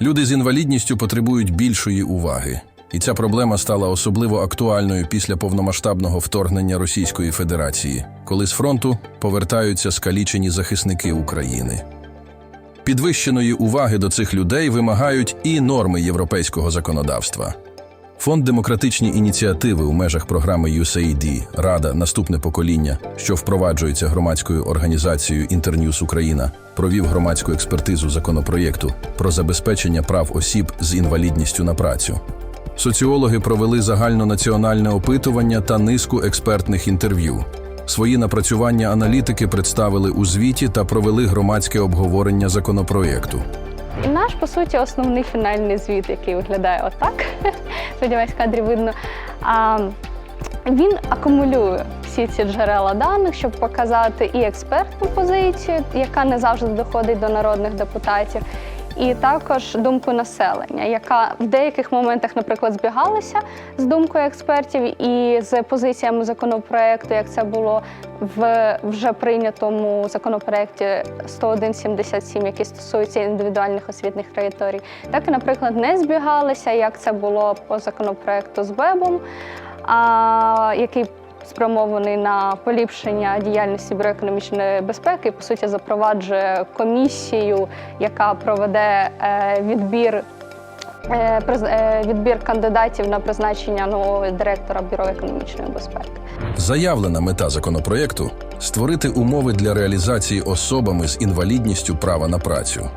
Люди з інвалідністю потребують більшої уваги. І ця проблема стала особливо актуальною після повномасштабного вторгнення Російської Федерації, коли з фронту повертаються скалічені захисники України. Підвищеної уваги до цих людей вимагають і норми європейського законодавства. Фонд демократичні ініціативи у межах програми USAID Рада Наступне покоління, що впроваджується громадською організацією Інтерньюз Україна, провів громадську експертизу законопроєкту про забезпечення прав осіб з інвалідністю на працю. Соціологи провели загальнонаціональне опитування та низку експертних інтерв'ю. Свої напрацювання аналітики представили у звіті та провели громадське обговорення законопроєкту. Наш, по суті, основний фінальний звіт, який виглядає отак. Сподіваюсь, в кадрі видно. А, він акумулює всі ці джерела даних, щоб показати і експертну позицію, яка не завжди доходить до народних депутатів, і також думку населення, яка в деяких моментах, наприклад, збігалася з думкою експертів і з позиціями законопроекту, як це було в вже прийнятому законопроекті 101.77, який стосується індивідуальних освітних траєкторій, так і, наприклад, не збігалися, як це було по законопроекту з БЕБом, а, який спрямований на поліпшення діяльності бюро економічної безпеки, по суті, запроваджує комісію, яка проведе е, відбір. е, е, Відбір кандидатів на призначення нового директора бюро економічної безпеки. Заявлена мета законопроєкту створити умови для реалізації особами з інвалідністю права на працю.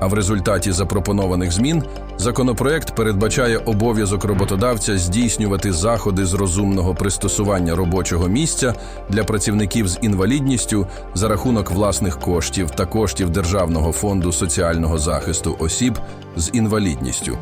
А в результаті запропонованих змін законопроект передбачає обов'язок роботодавця здійснювати заходи з розумного пристосування робочого місця для працівників з інвалідністю за рахунок власних коштів та коштів Державного фонду соціального захисту осіб з інвалідністю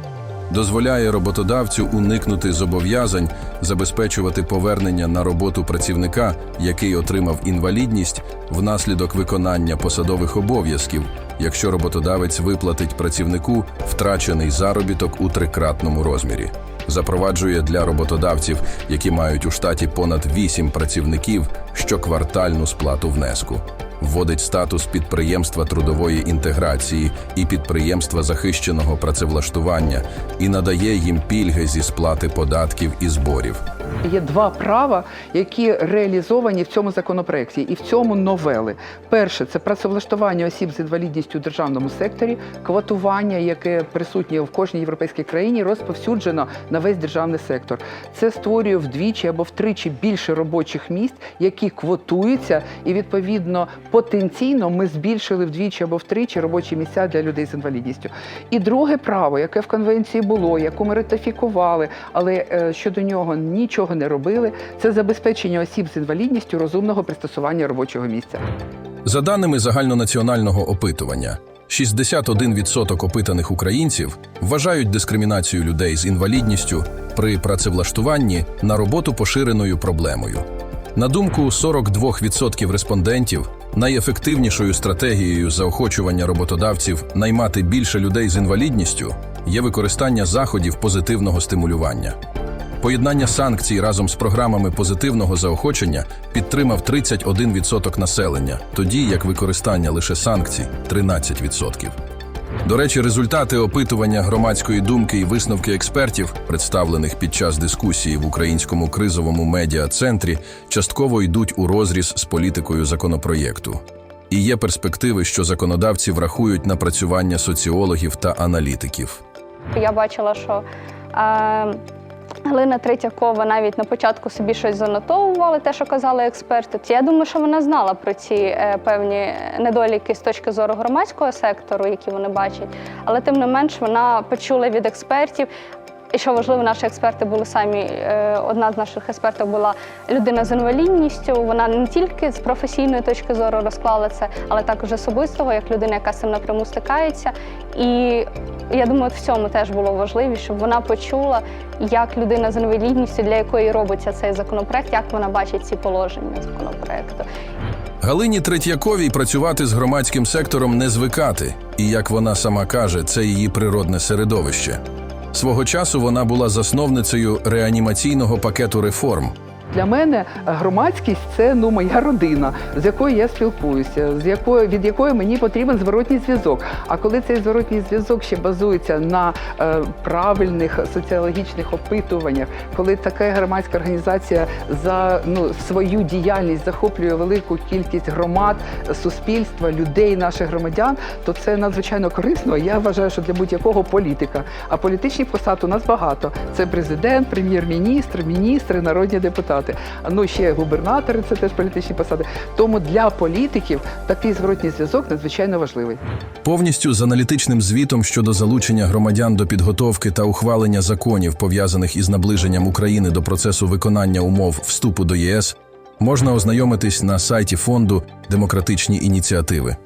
дозволяє роботодавцю уникнути зобов'язань забезпечувати повернення на роботу працівника, який отримав інвалідність внаслідок виконання посадових обов'язків, якщо роботодавець виплатить працівнику втрачений заробіток у трикратному розмірі. Запроваджує для роботодавців, які мають у штаті понад 8 працівників, щоквартальну сплату внеску вводить статус підприємства трудової інтеграції і підприємства захищеного працевлаштування і надає їм пільги зі сплати податків і зборів. Є два права, які реалізовані в цьому законопроекті, і в цьому новели. Перше це працевлаштування осіб з інвалідністю у державному секторі, квотування, яке присутнє в кожній європейській країні, розповсюджено на весь державний сектор. Це створює вдвічі або втричі більше робочих місць, які квотуються, і відповідно потенційно ми збільшили вдвічі або втричі робочі місця для людей з інвалідністю. І друге право, яке в конвенції було, яку ми ратифікували, але е, щодо нього нічого не робили, це забезпечення осіб з інвалідністю розумного пристосування робочого місця. За даними загальнонаціонального опитування, 61% опитаних українців вважають дискримінацію людей з інвалідністю при працевлаштуванні на роботу поширеною проблемою. На думку 42% респондентів, найефективнішою стратегією заохочування роботодавців наймати більше людей з інвалідністю є використання заходів позитивного стимулювання. Поєднання санкцій разом з програмами позитивного заохочення підтримав 31% населення, тоді як використання лише санкцій 13%. До речі, результати опитування громадської думки і висновки експертів, представлених під час дискусії в українському кризовому медіа-центрі, частково йдуть у розріз з політикою законопроєкту. І є перспективи, що законодавці врахують напрацювання соціологів та аналітиків. Я бачила, що е, Галина Третьякова навіть на початку собі щось занотовувала, те, що казали експерти. Я думаю, що вона знала про ці е, певні недоліки з точки зору громадського сектору, які вони бачать. Але тим не менш вона почула від експертів. І що важливо, наші експерти були самі. е, Одна з наших експертів була людина з інвалідністю. Вона не тільки з професійної точки зору розклала це, але також особистого, як людина, яка з цим напряму стикається. І я думаю, в цьому теж було важливо, щоб вона почула, як людина з інвалідністю, для якої робиться цей законопроект, як вона бачить ці положення законопроекту. Галині Третьяковій працювати з громадським сектором не звикати, і як вона сама каже, це її природне середовище. Свого часу вона була засновницею реанімаційного пакету реформ, Для мене громадськість це ну моя родина, з якою я спілкуюся, з якою від якої мені потрібен зворотній зв'язок. А коли цей зворотній зв'язок ще базується на е, правильних соціологічних опитуваннях, коли така громадська організація за ну свою діяльність захоплює велику кількість громад, суспільства, людей, наших громадян, то це надзвичайно корисно. Я вважаю, що для будь-якого політика. А політичних посад у нас багато: це президент, прем'єр-міністр, міністри, народні депутати. А, Ну ще губернатори це теж політичні посади. Тому для політиків такий зворотній зв'язок надзвичайно важливий. Повністю з аналітичним звітом щодо залучення громадян до підготовки та ухвалення законів, пов'язаних із наближенням України до процесу виконання умов вступу до ЄС, можна ознайомитись на сайті фонду Демократичні ініціативи.